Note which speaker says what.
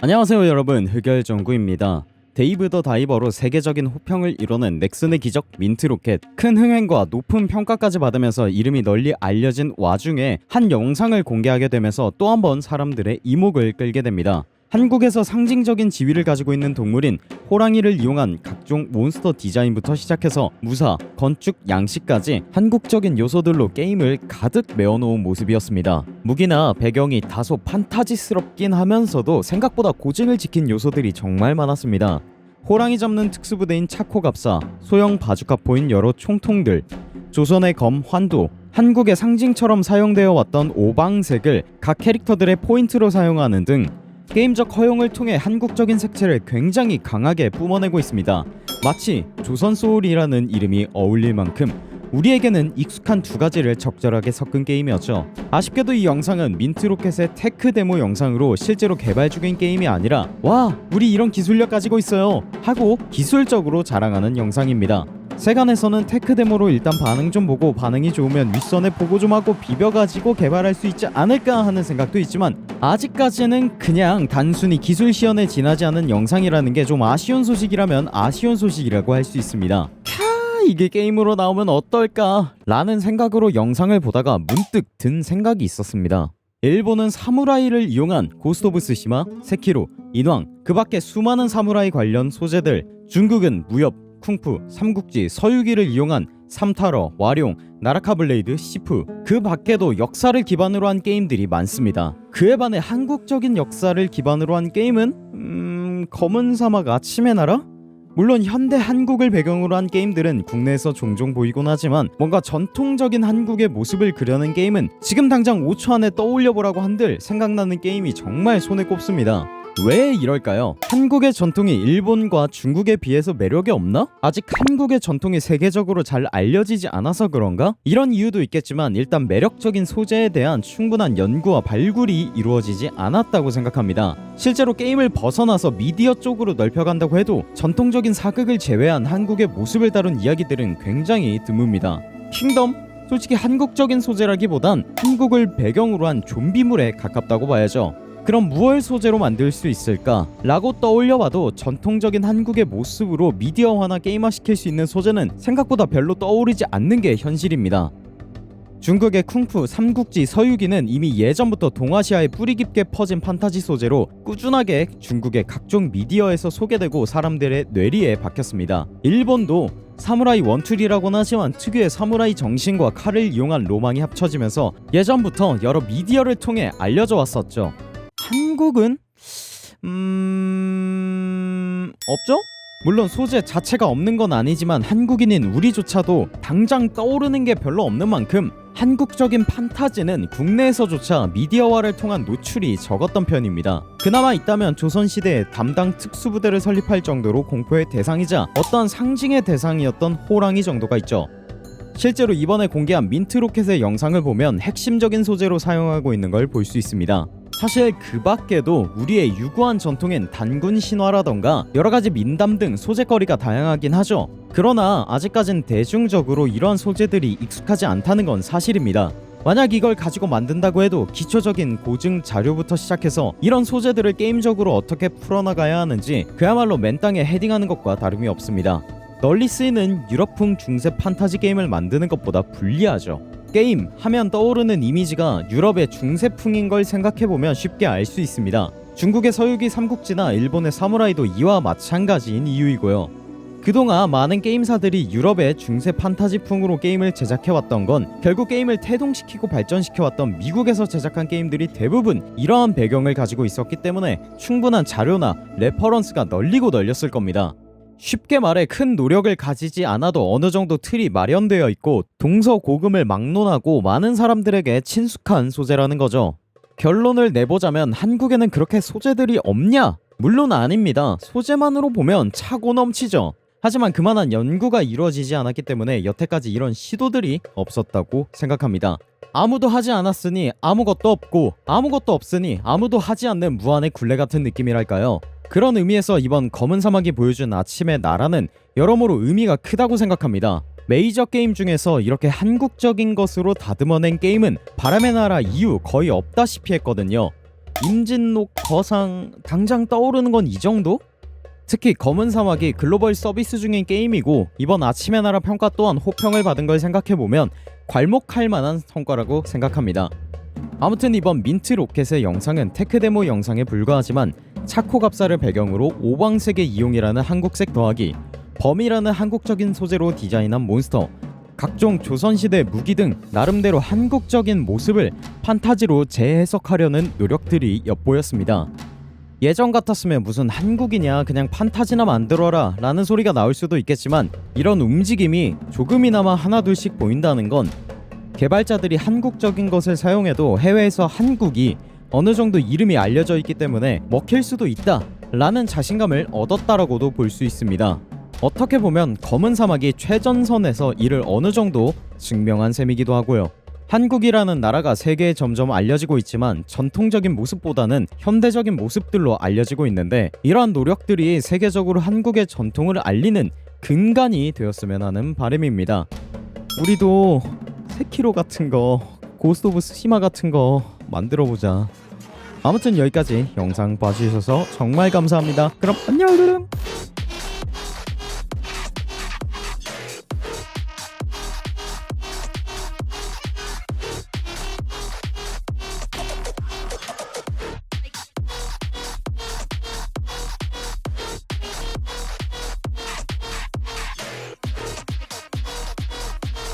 Speaker 1: 안녕하세요 여러분 흑열정구입니다. 데이브 더 다이버로 세계적인 호평을 이뤄낸 넥슨의 기적 민트로켓 큰 흥행과 높은 평가까지 받으면서 이름이 널리 알려진 와중에 한 영상을 공개하게 되면서 또 한 번 사람들의 이목을 끌게 됩니다. 한국에서 상징적인 지위를 가지고 있는 동물인 호랑이를 이용한 각종 몬스터 디자인부터 시작해서 무사, 건축, 양식까지 한국적인 요소들로 게임을 가득 메워놓은 모습이었습니다. 무기나 배경이 다소 판타지스럽긴 하면서도 생각보다 고증을 지킨 요소들이 정말 많았습니다. 호랑이 잡는 특수부대인 차코갑사, 소형 바주카포인 여러 총통들, 조선의 검 환도, 한국의 상징처럼 사용되어 왔던 오방색을 각 캐릭터들의 포인트로 사용하는 등 게임적 허용을 통해 한국적인 색채를 굉장히 강하게 뿜어내고 있습니다. 마치 조선 소울이라는 이름이 어울릴 만큼 우리에게는 익숙한 두 가지를 적절하게 섞은 게임이었죠. 아쉽게도 이 영상은 민트로켓의 테크 데모 영상으로 실제로 개발 중인 게임이 아니라 와 우리 이런 기술력 가지고 있어요 하고 기술적으로 자랑하는 영상입니다. 세간에서는 테크 데모로 일단 반응 좀 보고 반응이 좋으면 윗선에 보고 좀 하고 비벼가지고 개발할 수 있지 않을까 하는 생각도 있지만 아직까지는 그냥 단순히 기술 시연에 지나지 않은 영상이라는 게 좀 아쉬운 소식이라면 아쉬운 소식이라고 할 수 있습니다. 캬 이게 게임으로 나오면 어떨까 라는 생각으로 영상을 보다가 문득 든 생각이 있었습니다. 일본은 사무라이를 이용한 고스트 오브 스시마, 세키로, 인왕 그 밖에 수많은 사무라이 관련 소재들 중국은 무협, 쿵푸, 삼국지, 서유기를 이용한 삼타러, 와룡, 나라카 블레이드, 시프 그 밖에도 역사를 기반으로 한 게임들이 많습니다. 그에 반해 한국적인 역사를 기반으로 한 게임은 음... 검은 사막 아침의 나라? 물론 현대 한국을 배경으로 한 게임들은 국내에서 종종 보이곤 하지만 뭔가 전통적인 한국의 모습을 그려낸 게임은 지금 당장 5초 안에 떠올려 보라고 한들 생각나는 게임이 정말 손에 꼽습니다. 왜 이럴까요? 한국의 전통이 일본과 중국에 비해서 매력이 없나? 아직 한국의 전통이 세계적으로 잘 알려지지 않아서 그런가? 이런 이유도 있겠지만 일단 매력적인 소재에 대한 충분한 연구와 발굴이 이루어지지 않았다고 생각합니다. 실제로 게임을 벗어나서 미디어 쪽으로 넓혀간다고 해도 전통적인 사극을 제외한 한국의 모습을 다룬 이야기들은 굉장히 드뭅니다. 킹덤? 솔직히 한국적인 소재라기보단 한국을 배경으로 한 좀비물에 가깝다고 봐야죠. 그럼 무얼 소재로 만들 수 있을까? 라고 떠올려봐도 전통적인 한국의 모습으로 미디어화나 게임화시킬 수 있는 소재는 생각보다 별로 떠오르지 않는 게 현실입니다. 중국의 쿵푸, 삼국지, 서유기는 이미 예전부터 동아시아에 뿌리 깊게 퍼진 판타지 소재로 꾸준하게 중국의 각종 미디어에서 소개되고 사람들의 뇌리에 박혔습니다. 일본도 사무라이 원툴이라고는 하지만 특유의 사무라이 정신과 칼을 이용한 로망이 합쳐지면서 예전부터 여러 미디어를 통해 알려져 왔었죠. 한국은 음... 없죠? 물론 소재 자체가 없는 건 아니지만 한국인인 우리조차도 당장 떠오르는 게 별로 없는 만큼 한국적인 판타지는 국내에서조차 미디어화를 통한 노출이 적었던 편입니다. 그나마 있다면 조선시대에 담당 특수부대를 설립할 정도로 공포의 대상이자 어떤 상징의 대상이었던 호랑이 정도가 있죠. 실제로 이번에 공개한 민트로켓의 영상을 보면 핵심적인 소재로 사용하고 있는 걸 볼 수 있습니다. 사실 그 밖에도 우리의 유구한 전통인 단군 신화라던가 여러 가지 민담 등 소재거리가 다양하긴 하죠. 그러나 아직까진 대중적으로 이러한 소재들이 익숙하지 않다는 건 사실입니다. 만약 이걸 가지고 만든다고 해도 기초적인 고증 자료부터 시작해서 이런 소재들을 게임적으로 어떻게 풀어나가야 하는지 그야말로 맨땅에 헤딩하는 것과 다름이 없습니다. 널리 쓰이는 유럽풍 중세 판타지 게임을 만드는 것보다 불리하죠. 게임 하면 떠오르는 이미지가 유럽의 중세풍인 걸 생각해보면 쉽게 알 수 있습니다. 중국의 서유기 삼국지나 일본의 사무라이도 이와 마찬가지인 이유이고요. 그동안 많은 게임사들이 유럽의 중세 판타지풍으로 게임을 제작해왔던 건 결국 게임을 태동시키고 발전시켜왔던 미국에서 제작한 게임들이 대부분 이러한 배경을 가지고 있었기 때문에 충분한 자료나 레퍼런스가 널리고 널렸을 겁니다. 쉽게 말해 큰 노력을 가지지 않아도 어느 정도 틀이 마련되어 있고 동서고금을 막론하고 많은 사람들에게 친숙한 소재라는 거죠. 결론을 내보자면 한국에는 그렇게 소재들이 없냐? 물론 아닙니다. 소재만으로 보면 차고 넘치죠. 하지만 그만한 연구가 이루어지지 않았기 때문에 여태까지 이런 시도들이 없었다고 생각합니다. 아무도 하지 않았으니 아무것도 없고 아무것도 없으니 아무도 하지 않는 무한의 굴레 같은 느낌이랄까요. 그런 의미에서 이번 검은 사막이 보여준 아침의 나라는 여러모로 의미가 크다고 생각합니다. 메이저 게임 중에서 이렇게 한국적인 것으로 다듬어낸 게임은 바람의 나라 이후 거의 없다시피 했거든요. 임진록 거상 당장 떠오르는 건 이 정도? 특히 검은 사막이 글로벌 서비스 중인 게임이고 이번 아침의 나라 평가 또한 호평을 받은 걸 생각해보면 괄목할 만한 성과라고 생각합니다. 아무튼 이번 민트 로켓의 영상은 테크 데모 영상에 불과하지만 차코 갑사를 배경으로 오방색의 이용이라는 한국색 더하기 범이라는 한국적인 소재로 디자인한 몬스터 각종 조선시대 무기 등 나름대로 한국적인 모습을 판타지로 재해석하려는 노력들이 엿보였습니다. 예전 같았으면 무슨 한국이냐 그냥 판타지나 만들어라 라는 소리가 나올 수도 있겠지만 이런 움직임이 조금이나마 하나둘씩 보인다는 건 개발자들이 한국적인 것을 사용해도 해외에서 한국이 어느 정도 이름이 알려져 있기 때문에 먹힐 수도 있다 라는 자신감을 얻었다라고도 볼 수 있습니다. 어떻게 보면 검은 사막이 최전선에서 이를 어느 정도 증명한 셈이기도 하고요. 한국이라는 나라가 세계에 점점 알려지고 있지만 전통적인 모습보다는 현대적인 모습들로 알려지고 있는데 이러한 노력들이 세계적으로 한국의 전통을 알리는 근간이 되었으면 하는 바람입니다. 우리도 세키로 같은 거, 고스트 오브 스시마 같은 거 만들어 보자. 아무튼 여기까지 영상 봐주셔서 정말 감사합니다. 그럼 안녕.